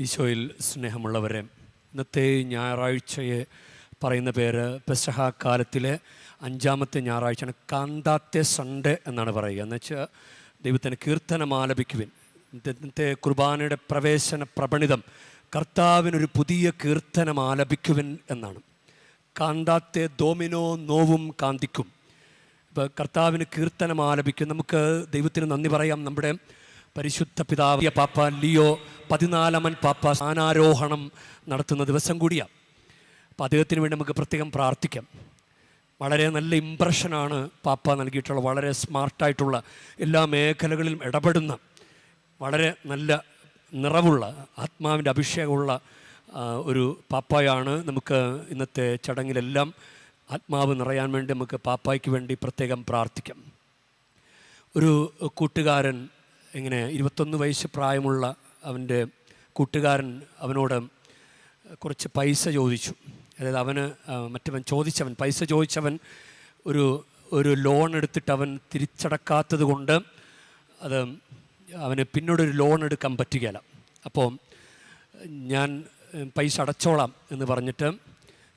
ഈശോയിൽ സ്നേഹമുള്ളവരെ ഇന്നത്തെ ഞായറാഴ്ചയെ പറയുന്ന പേര് പെസഹ കാലത്തിലെ അഞ്ചാമത്തെ ഞായറാഴ്ചയാണ്. കാന്താത്തെ സൺഡേ എന്നാണ് പറയുക. എന്ന് വെച്ചാൽ ദൈവത്തിന് കീർത്തനം ആലപിക്കുവിൻ. ഇന്നത്തെ കുർബാനയുടെ പ്രവേശന പ്രപണിതം കർത്താവിനൊരു പുതിയ കീർത്തനം ആലപിക്കുവിൻ എന്നാണ്. കാന്താത്തെ ദോമിനോ നോവും കാന്തിക്കും. ഇപ്പോൾ കർത്താവിന് കീർത്തനം ആലപിക്കും. നമുക്ക് ദൈവത്തിന് നന്ദി പറയാം. നമ്മുടെ പരിശുദ്ധ പിതാവ് പാപ്പ ലിയോ പതിനാലമൻ പാപ്പ സ്ഥാനാരോഹണം നടത്തുന്ന ദിവസം കൂടിയാണ്. അപ്പം അദ്ദേഹത്തിന് വേണ്ടി നമുക്ക് പ്രത്യേകം പ്രാർത്ഥിക്കാം. വളരെ നല്ല ഇമ്പ്രഷനാണ് പാപ്പ നൽകിയിട്ടുള്ള വളരെ സ്മാർട്ടായിട്ടുള്ള എല്ലാ മേഖലകളിലും ഇടപെടുന്ന വളരെ നല്ല നിറവുള്ള ആത്മാവിന്റെ അഭിഷേകമുള്ള ഒരു പാപ്പായാണ് നമുക്ക് ഇന്നത്തെ ചടങ്ങിലെല്ലാം ആത്മാവ് നിറയാൻ വേണ്ടി നമുക്ക് പാപ്പായ്ക്ക് വേണ്ടി പ്രത്യേകം പ്രാർത്ഥിക്കാം. ഒരു കൂട്ടുകാരൻ ഇങ്ങനെ ഇരുപത്തൊന്ന് വയസ്സ് പ്രായമുള്ള അവന്റെ കൂട്ടുകാരൻ അവനോട് കുറച്ച് പൈസ ചോദിച്ചു. അതായത് അവന് മറ്റവൻ ചോദിച്ചവൻ പൈസ ചോദിച്ചവൻ ഒരു ഒരു ലോൺ എടുത്തിട്ട് അവൻ തിരിച്ചടക്കാത്തത് കൊണ്ട് അത് അവന് പിന്നീടൊരു ലോൺ എടുക്കാൻ പറ്റുകയില്ല. അപ്പോൾ ഞാൻ പൈസ അടച്ചോളാം എന്ന് പറഞ്ഞിട്ട്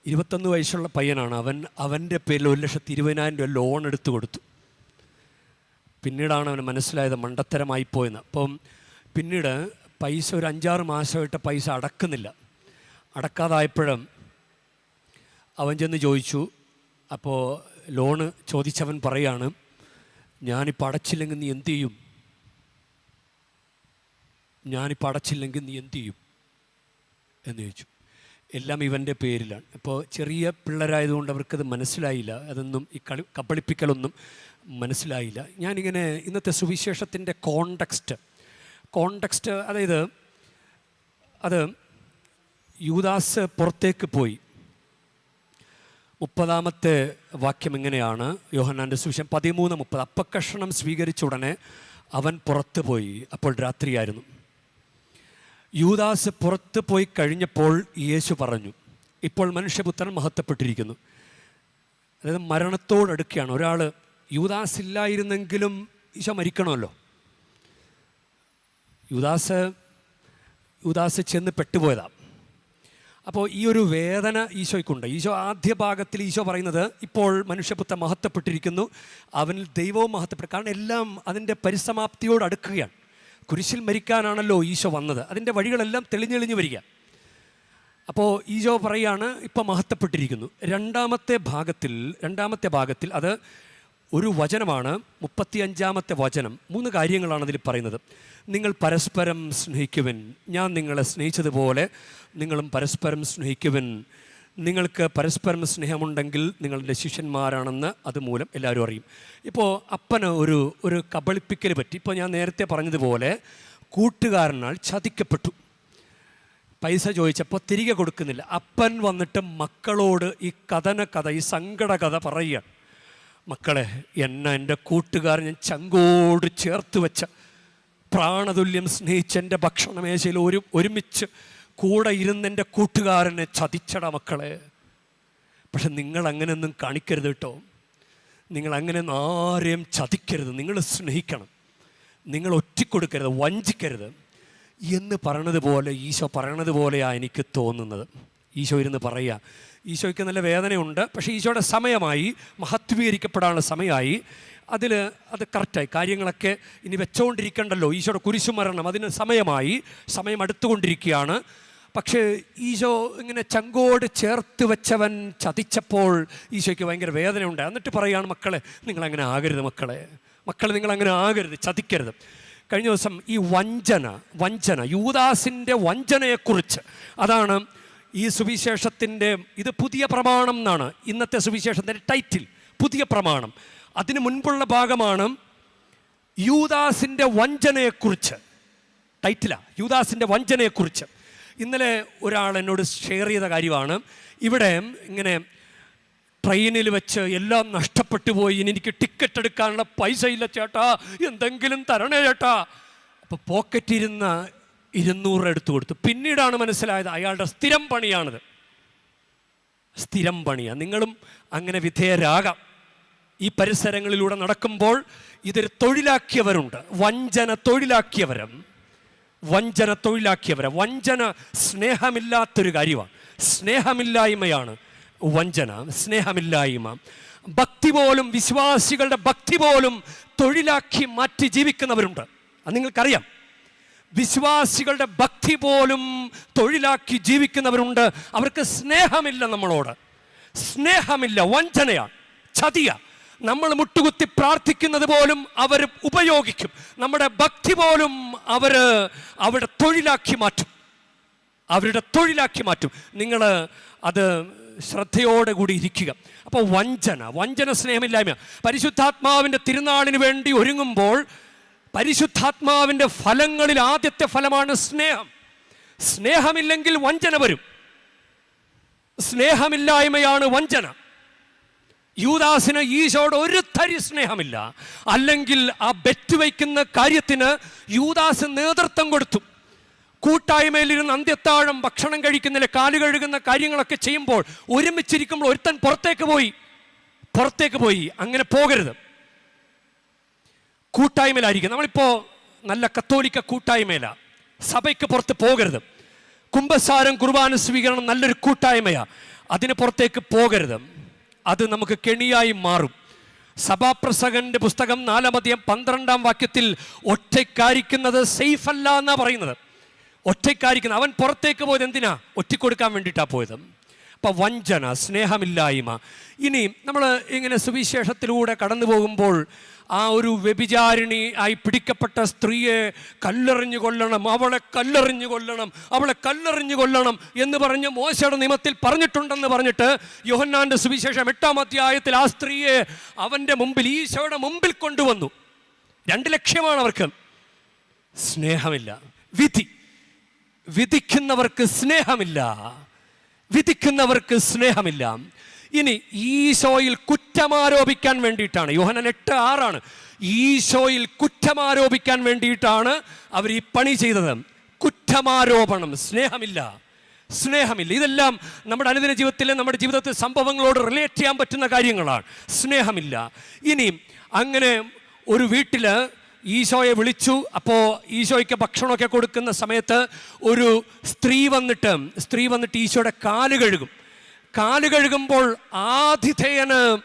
ഇരുപത്തൊന്ന് വയസ്സുള്ള പയ്യനാണ് അവൻ അവന്റെ പേരിൽ ഒരു ലക്ഷത്തി ഇരുപതിനായിരം രൂപ ലോൺ എടുത്തു കൊടുത്തു. പിന്നീടാണ് അവന് മനസ്സിലായത് മണ്ടത്തരമായി പോയെന്ന്. അപ്പം പിന്നീട് പൈസ ഒരു അഞ്ചാറ് മാസമായിട്ട് പൈസ അടക്കുന്നില്ല. അടക്കാതായപ്പോഴും അവൻ ചെന്ന് ചോദിച്ചു അപ്പോൾ ലോണ് ചോദിച്ചവൻ പറയാണ് ഞാനിപ്പോൾ അടച്ചില്ലെങ്കിൽ നീ എന്തു ചെയ്യും? ഞാനിപ്പോൾ അടച്ചില്ലെങ്കിൽ നീ എന്തു ചെയ്യും? എന്ന് ചോദിച്ചു. എല്ലാം ഇവന്റെ പേരിലാണ്. അപ്പോൾ ചെറിയ പിള്ളേരായതുകൊണ്ട് അവർക്കത് മനസ്സിലായില്ല. അതൊന്നും ഈ കളി കബളിപ്പിക്കലൊന്നും മനസ്സിലായില്ല. ഞാനിങ്ങനെ ഇന്നത്തെ സുവിശേഷത്തിന്റെ കോണ്ടക്സ്റ്റ് കോണ്ടക്സ്റ്റ് അതായത് അത് യൂദാസ് പുറത്തേക്ക് പോയി. മുപ്പതാമത്തെ വാക്യം എങ്ങനെയാണ്? യോഹന്നാന്റെ സുവിശേഷം പതിമൂന്ന് മുപ്പത്. അപ്പക്കഷണം സ്വീകരിച്ച ഉടനെ അവൻ പുറത്ത് പോയി. അപ്പോൾ രാത്രിയായിരുന്നു. യൂദാസ് പുറത്ത് പോയി കഴിഞ്ഞപ്പോൾ യേശു പറഞ്ഞു ഇപ്പോൾ മനുഷ്യപുത്രൻ മഹത്വപ്പെട്ടിരിക്കുന്നു. അതായത് മരണത്തോടടുക്കുകയാണ് ഒരാൾ യൂദാസ് ഇല്ലായിരുന്നെങ്കിലും ഈശോ മരിക്കണമല്ലോ. യുദാസ് യുദാസ് ചെന്ന് പെട്ടുപോയതാണ് അപ്പോൾ ഈ ഒരു വേദന ഈശോയ്ക്കുണ്ട്. ഈശോ ആദ്യ ഭാഗത്തിൽ ഈശോ പറയുന്നത് ഇപ്പോൾ മനുഷ്യപുത്ര മഹത്വപ്പെട്ടിരിക്കുന്നു. അവനിൽ ദൈവവും മഹത്വപ്പെട്ടു കാരണം എല്ലാം അതിന്റെ പരിസമാപ്തിയോട് അടുക്കുകയാണ്. കുരിശിൽ മരിക്കാനാണല്ലോ ഈശോ വന്നത്. അതിന്റെ വഴികളെല്ലാം തെളിഞ്ഞെളിഞ്ഞു വരിക. അപ്പോൾ ഈശോ പറയുകയാണ് ഇപ്പോൾ മഹത്വപ്പെട്ടിരിക്കുന്നു. രണ്ടാമത്തെ ഭാഗത്തിൽ രണ്ടാമത്തെ ഭാഗത്തിൽ അത് ഒരു വചനമാണ് മുപ്പത്തിയഞ്ചാമത്തെ വചനം. മൂന്ന് കാര്യങ്ങളാണ് അതിൽ പറയുന്നത്. നിങ്ങൾ പരസ്പരം സ്നേഹിക്കുവിൻ. ഞാൻ നിങ്ങളെ സ്നേഹിച്ചതുപോലെ നിങ്ങളും പരസ്പരം സ്നേഹിക്കുവിൻ. നിങ്ങൾക്ക് പരസ്പരം സ്നേഹമുണ്ടെങ്കിൽ നിങ്ങളുടെ ശിഷ്യന്മാരാണെന്ന് അതുമൂലം എല്ലാവരും അറിയും. ഇപ്പോൾ അപ്പന് ഒരു ഒരു കബളിപ്പിക്കൽ പറ്റി. ഇപ്പോൾ ഞാൻ നേരത്തെ പറഞ്ഞതുപോലെ കൂട്ടുകാരനാൽ ചതിക്കപ്പെട്ടു. പൈസ ചോദിച്ചപ്പോൾ തിരികെ കൊടുക്കുന്നില്ല. അപ്പൻ വന്നിട്ട് മക്കളോട് ഈ കഥന കഥ ഈ സങ്കട കഥ പറയുകയാണ്. മക്കളെ എന്നെ എന്റെ കൂട്ടുകാരൻ ഞാൻ ചങ്കോട് ചേർത്ത് വെച്ച പ്രാണതുല്യം സ്നേഹിച്ച എന്റെ ഭക്ഷണമേശയിൽ ഒരു ഒരുമിച്ച് കൂടെ ഇരുന്ന് എന്റെ കൂട്ടുകാരനെ ചതിച്ചട മക്കളെ. പക്ഷെ നിങ്ങൾ അങ്ങനെയൊന്നും കാണിക്കരുത് കേട്ടോ. നിങ്ങൾ അങ്ങനെ ആരെയും ചതിക്കരുത്. നിങ്ങൾ സ്നേഹിക്കണം. നിങ്ങൾ ഒറ്റിക്കൊടുക്കരുത് വഞ്ചിക്കരുത് എന്ന് പറയണത് പോലെ ഈശോ പറയണത് പോലെയാണ് എനിക്ക് തോന്നുന്നത്. ഈശോ ഇരുന്ന് പറയുക ഈശോയ്ക്ക് നല്ല വേദനയുണ്ട്. പക്ഷേ ഈശോയുടെ സമയമായി മഹത്വീകരിക്കപ്പെടാനുള്ള സമയമായി അതിൽ അത് കറക്റ്റായി. കാര്യങ്ങളൊക്കെ ഇനി വെച്ചുകൊണ്ടിരിക്കണ്ടല്ലോ ഈശോയുടെ കുരിശുമരണം അതിന് സമയമായി സമയം അടുത്തുകൊണ്ടിരിക്കുകയാണ് പക്ഷേ ഈശോ ഇങ്ങനെ ചങ്കോട് ചേർത്ത് വെച്ചവൻ ചതിച്ചപ്പോൾ ഈശോയ്ക്ക് ഭയങ്കര വേദനയുണ്ട്. എന്നിട്ട് പറയുകയാണ് മക്കളെ നിങ്ങളങ്ങനെ ആകരുത് മക്കളെ. മക്കളെ നിങ്ങളങ്ങനെ ആകരുത് ചതിക്കരുത്. കഴിഞ്ഞ ദിവസം ഈ വഞ്ചന വഞ്ചന യൂദാസിന്റെ വഞ്ചനയെക്കുറിച്ച് അതാണ് ഈ സുവിശേഷത്തിന്റെ ഇത് പുതിയ പ്രമാണം എന്നാണ്. ഇന്നത്തെ സുവിശേഷത്തിന്റെ ടൈറ്റിൽ പുതിയ പ്രമാണം. അതിന് മുൻപുള്ള ഭാഗമാണ് യൂദാസിന്റെ വഞ്ചനയെക്കുറിച്ച്. ടൈറ്റിലാ യൂദാസിന്റെ വഞ്ചനയെക്കുറിച്ച്. ഇന്നലെ ഒരാൾ എന്നോട് ഷെയർ ചെയ്ത കാര്യമാണ്. ഇവിടെ ഇങ്ങനെ ട്രെയിനിൽ വെച്ച് എല്ലാം നഷ്ടപ്പെട്ടു പോയി ഇനി എനിക്ക് ടിക്കറ്റ് എടുക്കാനുള്ള പൈസ ഇല്ല ചേട്ടാ എന്തെങ്കിലും തരണേ ചേട്ടാ. അപ്പോൾ പോക്കറ്റിരുന്ന ഇരുന്നൂറ് എടുത്തു കൊടുത്തു. പിന്നീടാണ് മനസ്സിലായത് അയാളുടെ സ്ഥിരം പണിയാണിത്. സ്ഥിരം പണിയാണ് നിങ്ങളും അങ്ങനെ വിധേയരാകാം. ഈ പരിസരങ്ങളിലൂടെ നടക്കുമ്പോൾ ഇതൊരു തൊഴിലാക്കിയവരുണ്ട്. വഞ്ചന തൊഴിലാക്കിയവരും. വഞ്ചന തൊഴിലാക്കിയവരെ. വഞ്ചന സ്നേഹമില്ലാത്തൊരു കാര്യമാണ്. സ്നേഹമില്ലായ്മയാണ് വഞ്ചന. സ്നേഹമില്ലായ്മ. ഭക്തി പോലും വിശ്വാസികളുടെ ഭക്തി പോലും തൊഴിലാക്കി മാറ്റി ജീവിക്കുന്നവരുണ്ട്. അത് നിങ്ങൾക്കറിയാം. വിശ്വാസികളുടെ ഭക്തി പോലും തൊഴിലാക്കി ജീവിക്കുന്നവരുണ്ട്. അവർക്ക് സ്നേഹമില്ല നമ്മളോട്. സ്നേഹമില്ല വഞ്ചനയാണ് ചതിയ. നമ്മൾ മുട്ടുകുത്തി പ്രാർത്ഥിക്കുന്നത് പോലും അവർ ഉപയോഗിക്കും. നമ്മുടെ ഭക്തി പോലും അവർ അവരുടെ തൊഴിലാക്കി മാറ്റും. അവരുടെ തൊഴിലാക്കി മാറ്റും. നിങ്ങൾ അത് ശ്രദ്ധയോടെ കൂടി ഇരിക്കുക. അപ്പോൾ വഞ്ചന വഞ്ചന സ്നേഹമില്ലായ്മ. പരിശുദ്ധാത്മാവിന്റെ തിരുനാളിന് വേണ്ടി ഒരുങ്ങുമ്പോൾ പരിശുദ്ധാത്മാവിന്റെ ഫലങ്ങളിൽ ആദ്യത്തെ ഫലമാണ് സ്നേഹം. സ്നേഹമില്ലെങ്കിൽ വഞ്ചന വരും. സ്നേഹമില്ലായ്മയാണ് വഞ്ചന. യൂദാസിന് ഈശോട് ഒരു തരി സ്നേഹമില്ല. അല്ലെങ്കിൽ ആ ബെറ്റ് വയ്ക്കുന്ന കാര്യത്തിന് യൂദാസ് നേതൃത്വം കൊടുത്തു. കൂട്ടായ്മയിലിരുന്ന് അന്ത്യത്താഴം ഭക്ഷണം കഴിക്കുന്നില്ല കാൽ കഴുകുന്ന കാര്യങ്ങളൊക്കെ ചെയ്യുമ്പോൾ ഒരുമിച്ചിരിക്കുമ്പോൾ ഒരുത്തൻ പുറത്തേക്ക് പോയി. പുറത്തേക്ക് പോയി. അങ്ങനെ പോകരുത്. കൂട്ടായ്മയിലായിരിക്കും. നമ്മളിപ്പോൾ നല്ല കത്തോലിക്ക കൂട്ടായ്മയിലാണ് സഭയ്ക്ക് പുറത്ത് പോകരുത്. കുംഭസാരം കുർബാന സ്വീകരണം നല്ലൊരു കൂട്ടായ്മയാ. അതിന് പുറത്തേക്ക് പോകരുത്. അത് നമുക്ക് കെണിയായി മാറും. സഭാപ്രസംഗന്റെ പുസ്തകം നാലാമധ്യം പന്ത്രണ്ടാം വാക്യത്തിൽ ഒറ്റയ്ക്കാരിക്കുന്നത് സേഫ് അല്ല എന്നാ പറയുന്നത്. ഒറ്റയ്ക്കാരിക്കുന്നത് അവൻ പുറത്തേക്ക് പോയത് എന്തിനാ? ഒറ്റിക്കൊടുക്കാൻ വേണ്ടിയിട്ടാണ് പോയത്. അപ്പം വഞ്ചന സ്നേഹമില്ലായ്മ. ഇനി നമ്മൾ ഇങ്ങനെ സുവിശേഷത്തിലൂടെ കടന്നു പോകുമ്പോൾ ആ ഒരു വ്യഭിചാരിണി ആയി പിടിക്കപ്പെട്ട സ്ത്രീയെ കല്ലെറിഞ്ഞു കൊല്ലണം അവളെ കല്ലെറിഞ്ഞു കൊല്ലണം അവളെ കല്ലെറിഞ്ഞു കൊല്ലണം എന്ന് പറഞ്ഞ് മോശയുടെ നിയമത്തിൽ പറഞ്ഞിട്ടുണ്ടെന്ന് പറഞ്ഞിട്ട് യോഹന്നാന്റെ സുവിശേഷം എട്ടാം അധ്യായത്തിൽ ആ സ്ത്രീയെ അവന്റെ മുമ്പിൽ ഈശോയുടെ മുമ്പിൽ കൊണ്ടുവന്നു. രണ്ട് ലക്ഷ്യമാണ് അവർക്ക്. സ്നേഹമില്ല. വിധി. വിധിക്കുന്നവർക്ക് സ്നേഹമില്ല. വിധിക്കുന്നവർക്ക് സ്നേഹമില്ല. ഇനി ഈശോയിൽ കുറ്റമാരോപിക്കാൻ വേണ്ടിയിട്ടാണ്. യോഹനൻ എട്ട് ആറാണ്. ഈശോയിൽ കുറ്റമാരോപിക്കാൻ വേണ്ടിയിട്ടാണ് അവർ ഈ പണി ചെയ്തത്. കുറ്റമാരോപണം സ്നേഹമില്ല. സ്നേഹമില്ല. ഇതെല്ലാം നമ്മുടെ അനുദിന ജീവിതത്തിലെ നമ്മുടെ ജീവിതത്തിൽ സംഭവങ്ങളോട് റിലേറ്റ് ചെയ്യാൻ പറ്റുന്ന കാര്യങ്ങളാണ്. സ്നേഹമില്ല. ഇനി അങ്ങനെ ഒരു വീട്ടിൽ ഈശോയെ വിളിച്ചു. അപ്പോൾ ഈശോയ്ക്ക് ഭക്ഷണമൊക്കെ കൊടുക്കുന്ന സമയത്ത് ഒരു സ്ത്രീ വന്നിട്ട് സ്ത്രീ വന്നിട്ട് ഈശോയുടെ കാൽ കഴുകും. കാൽ കഴുകുമ്പോൾ ആതിഥേയന്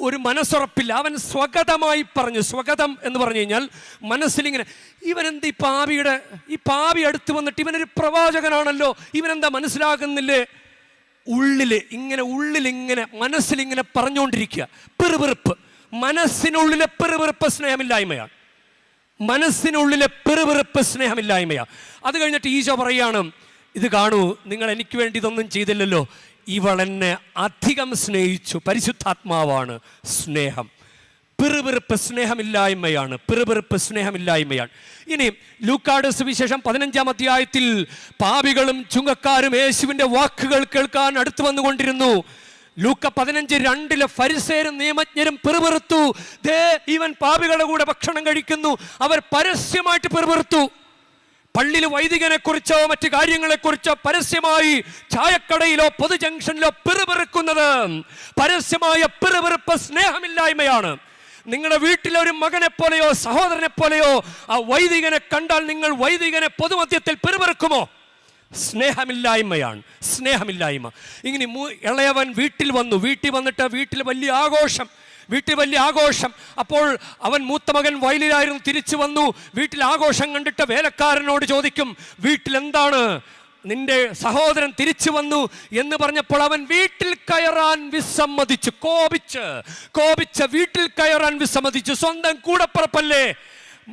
ഒരു മനസ്സുറപ്പില്ല. അവൻ സ്വഗതമായി പറഞ്ഞു. സ്വഗതം എന്ന് പറഞ്ഞു കഴിഞ്ഞാൽ മനസ്സിലിങ്ങനെ ഇവനെന്ത് ഈ പാവിയുടെ ഈ പാവി അടുത്ത് വന്നിട്ട് ഇവനൊരു പ്രവാചകനാണല്ലോ. ഇവനെന്താ മനസ്സിലാകുന്നില്ലേ? ഉള്ളിൽ ഇങ്ങനെ ഉള്ളിലിങ്ങനെ മനസ്സിലിങ്ങനെ പറഞ്ഞുകൊണ്ടിരിക്കുക. പെറുപെറുപ്പ്. മനസ്സിനുള്ളിലെ പെറുപെറുപ്പ് സ്നേഹമില്ലായ്മയാണ്. മനസ്സിനുള്ളിലെ പെറുപെറുപ്പ് സ്നേഹമില്ലായ്മയാണ് അത് കഴിഞ്ഞിട്ട് ഈശോ പറയാണ് ഇത് കാണൂ നിങ്ങൾ എനിക്ക് വേണ്ടി ഇതൊന്നും ചെയ്തില്ലല്ലോ. ഇവൾ എന്നെ അധികം സ്നേഹിച്ചു. പരിശുദ്ധാത്മാവാണ് സ്നേഹം. പിറുപിറുപ്പ് സ്നേഹമില്ലായ്മയാണ്. പിറുപിറുപ്പ് സ്നേഹമില്ലായ്മയാണ്. ഇനി ലൂക്കാട് സുവിശേഷം പതിനഞ്ചാം അധ്യായത്തിൽ പാപികളും ചുങ്കക്കാരും യേശുവിന്റെ വാക്കുകൾ കേൾക്കാൻ അടുത്തു വന്നുകൊണ്ടിരുന്നു. ലൂക്ക പതിനഞ്ച് രണ്ടിലെ ഫരിസേരും നിയമജ്ഞരും പെറുപെറുത്തു. ദേ ഇവൻ പാപികളുടെ കൂടെ ഭക്ഷണം കഴിക്കുന്നു. അവർ പരസ്യമായിട്ട് പെറുപെറുത്തു. പള്ളിയിൽ വൈദികനെ കുറിച്ചോ മറ്റു കാര്യങ്ങളെക്കുറിച്ചോ പരസ്യമായി ചായക്കടയിലോ പൊതുജംഗ്ഷനിലോ പിറുപിറുക്കുന്നത് പരസ്യമായ പിറുപിറുപ്പ് സ്നേഹമില്ലായ്മയാണ്. നിങ്ങളുടെ വീട്ടിലെ ഒരു മകനെ പോലെയോ സഹോദരനെ പോലെയോ ആ വൈദികനെ കണ്ടാൽ നിങ്ങൾ വൈദികനെ പൊതുമധ്യത്തിൽ പിറുപിറുക്കുമോ? സ്നേഹമില്ലായ്മയാണ്. സ്നേഹമില്ലായ്മ. ഇങ്ങനെ ഇളയവൻ വീട്ടിൽ വന്നു. വീട്ടിൽ വന്നിട്ട് വീട്ടിൽ വലിയ ആഘോഷം. വീട്ടിൽ വലിയ ആഘോഷം. അപ്പോൾ അവൻ മൂത്ത മകൻ വയലിലായിരുന്നു തിരിച്ചു വന്നു. വീട്ടിൽ ആഘോഷം കണ്ടിട്ട് വേലക്കാരനോട് ചോദിക്കും വീട്ടിൽ എന്താണ്? നിന്റെ സഹോദരൻ തിരിച്ചു വന്നു. എന്ന് പറഞ്ഞപ്പോൾ അവൻ വീട്ടിൽ കയറാൻ വിസമ്മതിച്ചു. കോപിച്ച് കോപിച്ച് വീട്ടിൽ കയറാൻ വിസമ്മതിച്ചു. സ്വന്തം കൂടപ്പറപ്പല്ലേ?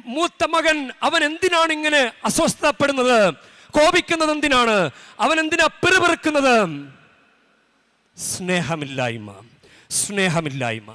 മൂത്ത മകൻ അവൻ എന്തിനാണ് ഇങ്ങനെ അസ്വസ്ഥപ്പെടുന്നത്? കോപിക്കുന്നത് എന്തിനാണ് അവൻ എന്തിനാ പിറുപിറുക്കുന്നത്? സ്നേഹമില്ലായ്മ. സ്നേഹമില്ലായ്മ.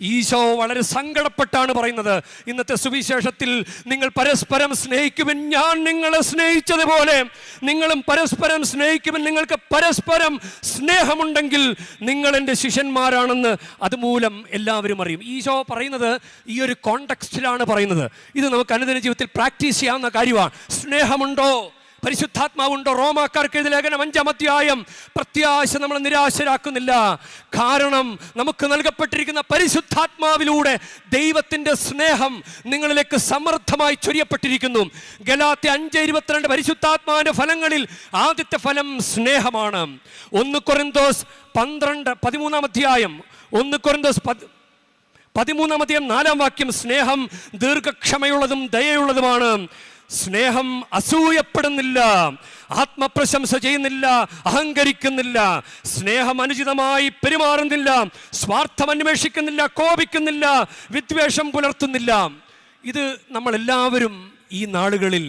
ഈശോ വളരെ സങ്കടപ്പെട്ടാണ് പറയുന്നത്. ഇന്നത്തെ സുവിശേഷത്തിൽ നിങ്ങൾ പരസ്പരം സ്നേഹിക്കുമെന്ന് ഞാൻ നിങ്ങളെ സ്നേഹിച്ചതുപോലെ നിങ്ങളും പരസ്പരം സ്നേഹിക്കുമെന്ന് നിങ്ങൾക്ക് പരസ്പരം സ്നേഹമുണ്ടെങ്കിൽ നിങ്ങൾ എന്റെ ശിഷ്യന്മാരാണെന്ന് അതുമൂലം എല്ലാവരും അറിയും. ഈശോ പറയുന്നത് ഈ ഒരു കോണ്ടക്സ്റ്റിലാണ് പറയുന്നത്. ഇത് നമുക്ക് അനുദിന ജീവിതത്തിൽ പ്രാക്ടീസ് ചെയ്യാവുന്ന കാര്യമാണ്. സ്നേഹമുണ്ടോ? പരിശുദ്ധാത്മാവുണ്ടോ. റോമാക്കാർക്ക് എഴുതി ലേഖനം അഞ്ചാം അധ്യായം. പ്രത്യാശ നമ്മൾ നിരാശരാക്കുന്നില്ല. കാരണം നമുക്ക് നൽകപ്പെട്ടിരിക്കുന്ന പരിശുദ്ധാത്മാവിലൂടെ ദൈവത്തിന്റെ സ്നേഹം നിങ്ങളിലേക്ക് സമർത്ഥമായി ചൊരിയപ്പെട്ടിരിക്കുന്നു. ഗലാത്തി അഞ്ച് ഇരുപത്തിരണ്ട് പരിശുദ്ധാത്മാവിന്റെ ഫലങ്ങളിൽ ആദ്യത്തെ ഫലം സ്നേഹമാണ്. ഒന്ന് കൊറിന്തോസ് പന്ത്രണ്ട് പതിമൂന്നാം അധ്യായം. ഒന്ന് കൊറിന്തോസ് പത് അധ്യായം നാലാം വാക്യം സ്നേഹം ദീർഘക്ഷമയുള്ളതും ദയയുള്ളതുമാണ്. സ്നേഹം അസൂയപ്പെടുന്നില്ല ആത്മപ്രശംസ ചെയ്യുന്നില്ല അഹങ്കരിക്കുന്നില്ല സ്നേഹം അനുചിതമായി പെരുമാറുന്നില്ല സ്വാർത്ഥം അന്വേഷിക്കുന്നില്ല കോപിക്കുന്നില്ല വിദ്വേഷം പുലർത്തുന്നില്ല. ഇത് നമ്മളെല്ലാവരും ഈ നാളുകളിൽ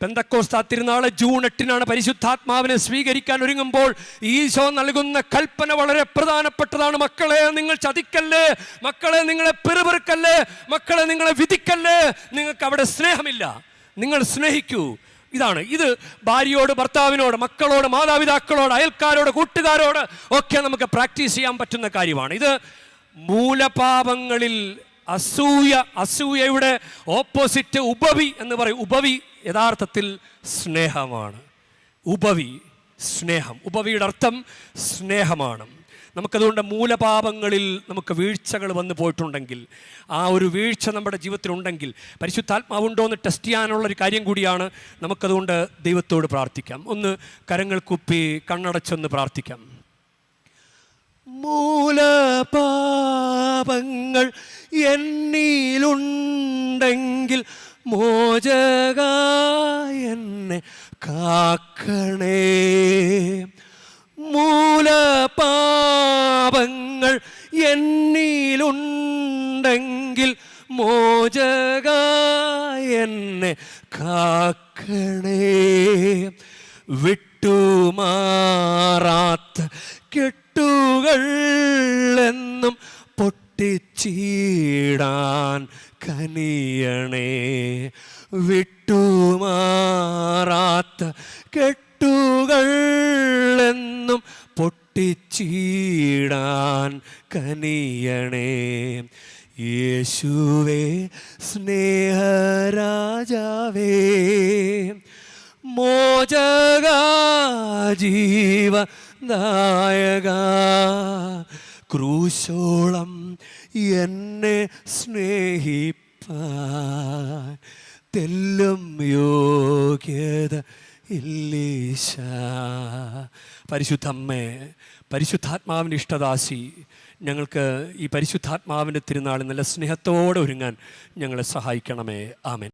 പെന്തക്കോസ്താ തിരുനാൾ ജൂൺ എട്ടിനാണ് പരിശുദ്ധാത്മാവിനെ സ്വീകരിക്കാൻ ഒരുങ്ങുമ്പോൾ ഈശോ നൽകുന്ന കൽപ്പന വളരെ പ്രധാനപ്പെട്ടതാണ്. മക്കളെ നിങ്ങൾ ചതിക്കല്ലേ? മക്കളെ നിങ്ങളെ പെറുപെറുക്കല്ലേ? മക്കളെ നിങ്ങളെ വിധിക്കല്ലേ? നിങ്ങൾക്ക് അവിടെ സ്നേഹമില്ല. നിങ്ങൾ സ്നേഹിക്കൂ. ഇതാണ്. ഇത് ഭാര്യയോട് ഭർത്താവിനോട് മക്കളോട് മാതാപിതാക്കളോട് അയൽക്കാരോട് കൂട്ടുകാരോട് ഒക്കെ നമുക്ക് പ്രാക്ടീസ് ചെയ്യാൻ പറ്റുന്ന കാര്യമാണ്. ഇത് മൂലപാപങ്ങളിൽ അസൂയ അസൂയയുടെ ഓപ്പോസിറ്റ് ഉപവി എന്ന് പറയും. ഉപവി യഥാർത്ഥത്തിൽ സ്നേഹമാണ്. ഉപവി സ്നേഹം. ഉപവിയുടെ അർത്ഥം സ്നേഹമാണ്. നമുക്കതുകൊണ്ട് മൂലപാപങ്ങളിൽ നമുക്ക് വീഴ്ചകൾ വന്നു പോയിട്ടുണ്ടെങ്കിൽ ആ ഒരു വീഴ്ച നമ്മുടെ ജീവിതത്തിലുണ്ടെങ്കിൽ പരിശുദ്ധാത്മാവുണ്ടോ എന്ന് ടെസ്റ്റ് ചെയ്യാനുള്ള ഒരു കാര്യം കൂടിയാണ് നമുക്കതുകൊണ്ട് ദൈവത്തോട് പ്രാർത്ഥിക്കാം. ഒന്ന് കരങ്ങൾ കുപ്പി കണ്ണടച്ചൊന്ന് പ്രാർത്ഥിക്കാം. മൂലപാപങ്ങൾ എന്നിലുണ്ടെങ്കിൽ മോചക എന്നെ കാക്കണേ. മൂലപാപങ്ങൾ എന്നിലുണ്ടെങ്കിൽ മോചക എന്നെ കാക്കണേ. വിട്ടുമാറാത്ത കെട്ടുകൾ എന്നും പൊട്ടിച്ചീടാൻ കനിയണേ. വിട്ടുമാറാത്ത കെട്ടുകൾ പൊട്ടിച്ചീടാൻ കനിയണേ. യേശുവേ സ്നേഹരാജാവേ മോചക ജീവ നായക ക്രൂശോളം എന്നെ സ്നേഹിപ്പാൻ തെല്ലും യോഗ്യത ഇല്ലീശ. പരിശുദ്ധമ്മേ പരിശുദ്ധാത്മാവിന്റെ ഇഷ്ടദാസി ഞങ്ങൾക്ക് ഈ പരിശുദ്ധാത്മാവിന്റെ തിരുനാൾ നല്ല സ്നേഹത്തോടെ ഒരുങ്ങാൻ ഞങ്ങളെ സഹായിക്കണമേ. ആമേൻ.